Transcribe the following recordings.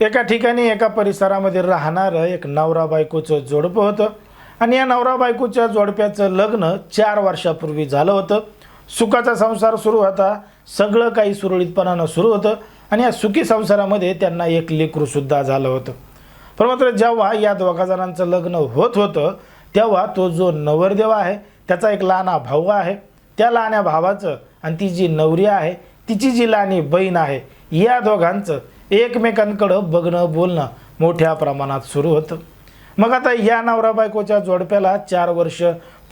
एका ठिकाणी एका परिसरामध्ये राहणारं एक नवरा बायकोचं जोडपं होतं. आणि या नवरा बायकोच्या जोडप्याचं लग्न चार वर्षापूर्वी झालं होतं. सुखाचा संसार सुरू होता. सगळं काही सुरळीतपणानं सुरू होतं. आणि या सुखी संसारामध्ये त्यांना एक लेकरूसुद्धा झालं होतं. पण मात्र जेव्हा या दोघाजणांचं लग्न होत होतं तेव्हा तो जो नवरदेव आहे त्याचा एक लहाना भाऊ आहे. त्या लहान्या भावाचं आणि ती जी नवरी आहे तिची जी लहानी बहीण आहे या दोघांचं एकमेकांकडं बघणं बोलणं मोठ्या प्रमाणात सुरू होतं. मग आता या नवरा बायकोच्या जोडप्याला चार वर्ष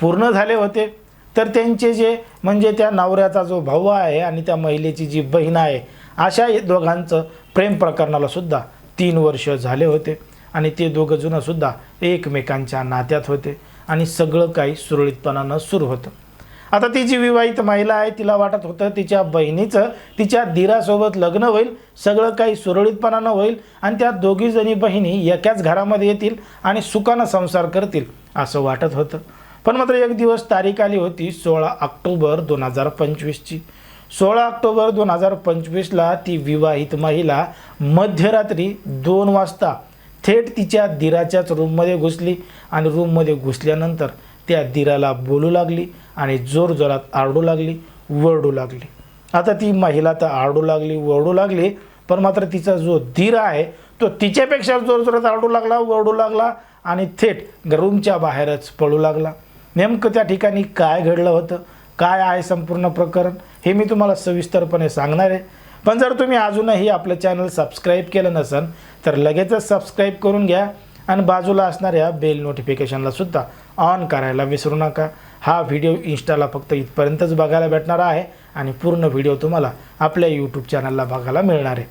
पूर्ण झाले होते. तर त्यांचे जे म्हणजे त्या नवऱ्याचा जो भाऊ आहे आणि त्या महिलेची जी बहीण आहे अशा दोघांचं प्रेम प्रकरणाला सुद्धा तीन वर्ष झाले होते. आणि ते दोघं जुनंसुद्धा एकमेकांच्या नात्यात होते. आणि सगळं काही सुरळीतपणानं सुरू होतं. आता ती जी विवाहित महिला आहे तिला वाटत होतं तिच्या बहिणीचं तिच्या धीरासोबत लग्न होईल सगळं काही सुरळीतपणानं होईल आणि त्या दोघीजणी बहिणी एकाच घरामध्ये येतील आणि सुखानं संसार करतील असं वाटत होतं. पण मात्र एक दिवस तारीख आली होती सोळा ऑक्टोबर दोन हजार पंचवीसची. सोळा ऑक्टोबर दोन हजार पंचवीसला ती विवाहित महिला मध्यरात्री दोन वाजता थेट तिच्या दिराच्याच रूममध्ये घुसली आणि रूममध्ये घुसल्यानंतर त्या दिराला बोलू लागली आणि जोरजोरात आरडू लागली वरडू लागली. आता ती महिला तर आरडू लागली वरडू लागली पण मात्र तिचा जो धीर आहे तो तिच्यापेक्षा जोरजोरात आरडू लागला वरडू लागला आणि थेट रूमच्या बाहेरच पळू लागला. नेमकं त्या ठिकाणी काय घडलं होतं? काय आहे संपूर्ण प्रकरण? हे मी तुम्हाला सविस्तरपणे सांगणार आहे. पण जर तुम्ही अजूनही आपलं चॅनल सबस्क्राईब केलं नसेल तर लगेचच सबस्क्राईब करून घ्या आणि बाजूला असणाऱ्या बेल नोटिफिकेशनला सुद्धा ऑन करायला विसरू नका. हा व्हिडिओ इन्स्टाला फक्त इथपर्यंतच बघायला भेटणार आहे आणि पूर्ण व्हिडिओ तुम्हाला आपल्या यूट्यूब चॅनलला बघायला मिळणार आहे.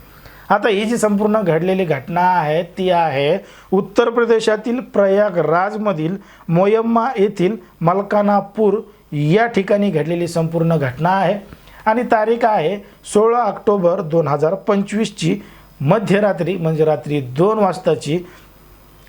आता ही जी संपूर्ण घडलेली घटना आहे ती आहे उत्तर प्रदेशातील प्रयागराजमधील मोयम्मा येथील मलकानापूर या ठिकाणी घडलेली संपूर्ण घटना आहे. आणि तारीख आहे सोळा ऑक्टोबर दोन हजार पंचवीसची. मध्यरात्री म्हणजे रात्री दोन वाजताची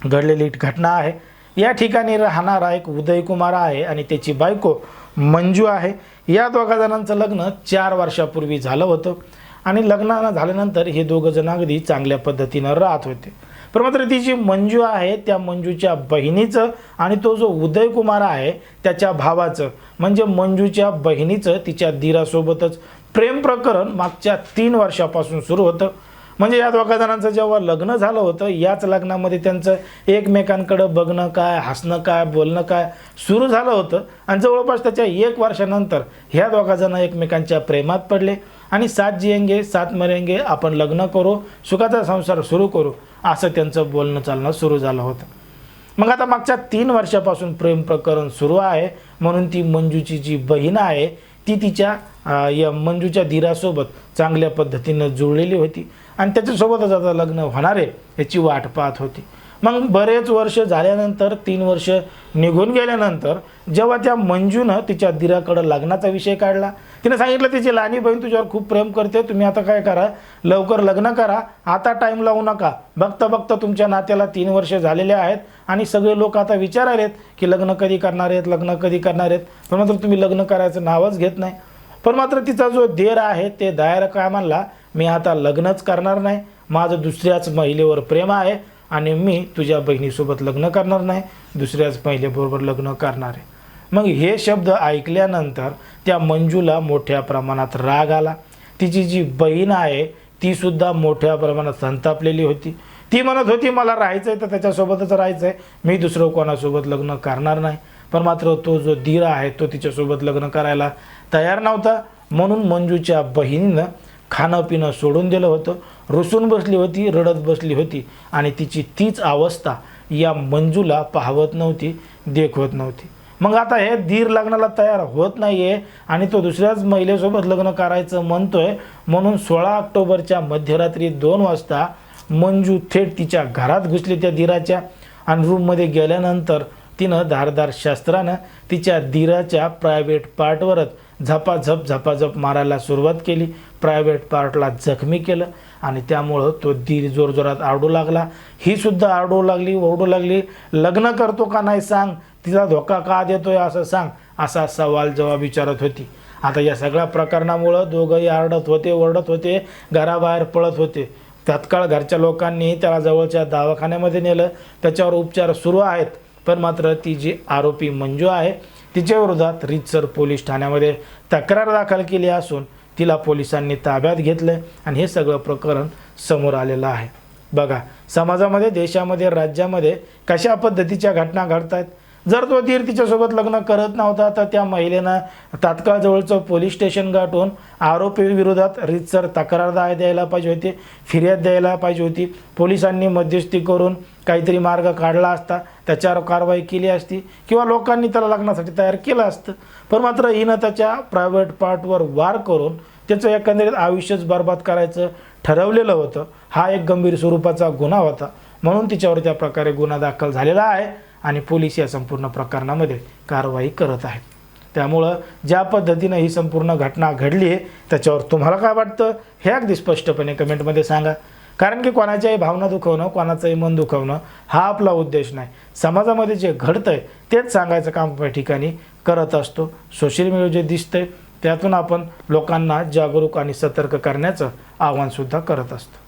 घडलेली घटना आहे. या ठिकाणी राहणारा एक उदयकुमार आहे आणि त्याची बायको मंजू आहे. या दोघा जणांचं लग्न चार वर्षापूर्वी झालं होतं. आणि लग्न झाल्यानंतर हे दोघं जण अगदी चांगल्या पद्धतीनं राहत होते. पण मात्र ती जी मंजू आहे त्या मंजूच्या बहिणीचं आणि तो जो उदयकुमार आहे त्याच्या भावाचं. म्हणजे मंजूच्या बहिणीचं तिच्या दिरासोबतच प्रेम प्रकरण मागच्या तीन वर्षापासून सुरू होतं. म्हणजे या दोघा जणांचं जेव्हा लग्न झालं होतं याच लग्नामध्ये त्यांचं एकमेकांकडं बघणं काय हसणं काय बोलणं काय सुरू झालं होतं. आणि जवळपास त्याच्या एक वर्षानंतर ह्या दोघा जण एकमेकांच्या प्रेमात पडले. आणि सात जियेंगे सात मरेंगे आपण लग्न करू सुखाचा संसार सुरू करू असं त्यांचं बोलणं चालणं सुरू झालं होतं. मग आता मागच्या तीन वर्षापासून प्रेम प्रकरण सुरू आहे म्हणून ती मंजूची जी बहीण आहे ती तिच्या या मंजूच्या धीरासोबत चांगल्या पद्धतीनं जुळलेली होती. आणि त्याच्यासोबतच आता लग्न होणार आहे याची वाट पाहत होती. मग बरेच वर्ष झाल्यानंतर तीन वर्ष निघून गेल्यानंतर जेव्हा त्या मंजूनं तिच्या दिराकडं लग्नाचा विषय काढला. तिने सांगितलं तिची लहानी बहीण तुझ्यावर खूप प्रेम करते तुम्ही आता काय करा? लवकर लग्न करा. आता टाईम लावू नका. बघता बघता तुमच्या नात्याला तीन वर्ष झालेले आहेत आणि सगळे लोक आता विचारायलेत की लग्न कधी करणार आहेत लग्न कधी करणार आहेत? पण मात्र तुम्ही लग्न करायचं नावच घेत नाही. पण मात्र तिचा जो देर आहे ते दायर काय म्हणला मी आता लग्नच करणार नाही. माझं दुसऱ्याच महिलेवर प्रेम आहे. आणि मी तुझ्या बहिणीसोबत लग्न करणार नाही दुसऱ्याच महिलेबरोबर लग्न करणार आहे. मग हे शब्द ऐकल्यानंतर त्या मंजूला मोठ्या प्रमाणात राग आला. तिची जी बहीण आहे तीसुद्धा मोठ्या प्रमाणात संतापलेली होती. ती म्हणत होती मला राहायचं आहे तर त्याच्यासोबतच राहायचं आहे मी दुसरं कोणासोबत लग्न करणार नाही. पण मात्र तो जो धीर आहे तो तिच्यासोबत लग्न करायला तयार नव्हता. म्हणून मंजूच्या बहिणीनं खाणं पिणं सोडून दिलं होतं. रुसून बसली होती रडत बसली होती. आणि तिची तीच अवस्था या मंजूला पाहवत नव्हती देखवत नव्हती. मग आता हे धीर लग्नाला तयार होत नाही आहे आणि तो दुसऱ्याच महिलेसोबत लग्न करायचं म्हणतोय म्हणून सोळा ऑक्टोबरच्या मध्यरात्री दोन वाजता मंजू थेट तिच्या घरात घुसली त्या धीराच्या आणि रूममध्ये गेल्यानंतर तिनं धारदार शस्त्रानं तिच्या धीराच्या प्रायव्हेट पार्टवरच झपाझप झपाझप मारायला सुरुवात केली. प्रायव्हेट पार्टला जखमी केलं आणि त्यामुळं तो धीर जोरजोरात आरडू लागला. ही सुद्धा आरडू लागली ओरडू लागली. लग्न करतो का नाही सांग. तिचा धोका का देतोय असं सांग. असा सवाल जवाब विचारत होती. आता या सगळ्या प्रकरणामुळं दोघंही आरडत होते ओरडत होते घराबाहेर पळत होते. तत्काळ घरच्या लोकांनी त्याला जवळच्या दवाखान्यामध्ये नेलं. त्याच्यावर उपचार सुरू आहेत पण मात्र ती जी आरोपी मंजू आहे तिच्या विरोधात रितसर पोलीस ठाण्यामध्ये तक्रार दाखल केली असून तिला पोलिसांनी ताब्यात घेतलं आणि हे सगळं प्रकरण समोर आलेलं आहे. बघा समाजामध्ये देशामध्ये राज्यामध्ये कशा पद्धतीच्या घटना घडत आहेत जर तो धीर तिच्यासोबत लग्न करत नव्हता तर त्या महिलेनं तात्काळ जवळचं पोलीस स्टेशन गाठून आरोपी विरोधात रितसर तक्रार दाय द्यायला पाहिजे होती फिर्याद द्यायला पाहिजे होती. पोलिसांनी मध्यस्थी करून काहीतरी मार्ग काढला असता त्याच्यावर कारवाई केली असती किंवा लोकांनी त्याला लग्नासाठी तयार केलं असतं. पण मात्र हिनं त्याच्या प्रायव्हेट पार्टवर वार करून त्याचं एकंदरीत आयुष्यच बर्बाद करायचं ठरवलेलं होतं. हा एक गंभीर स्वरूपाचा गुन्हा होता. म्हणून तिच्यावर त्या प्रकारे गुन्हा दाखल झालेला आहे आणि पोलीस या संपूर्ण प्रकरणामध्ये कारवाई करत आहेत त्यामुळं ज्या पद्धतीनं ही संपूर्ण घटना घडली आहे त्याच्यावर तुम्हाला काय वाटतं? हे अगदी स्पष्टपणे कमेंटमध्ये सांगा. कारण की कोणाच्याही भावना दुखवणं कोणाचंही मन दुखवणं हा आपला उद्देश नाही. समाजामध्ये जे घडतंय तेच सांगायचं काम या ठिकाणी करत असतो. सोशल मीडिया जे दिसतंय त्यातून आपण लोकांना जागरूक आणि सतर्क करण्याचं आव्हानसुद्धा करत असतो.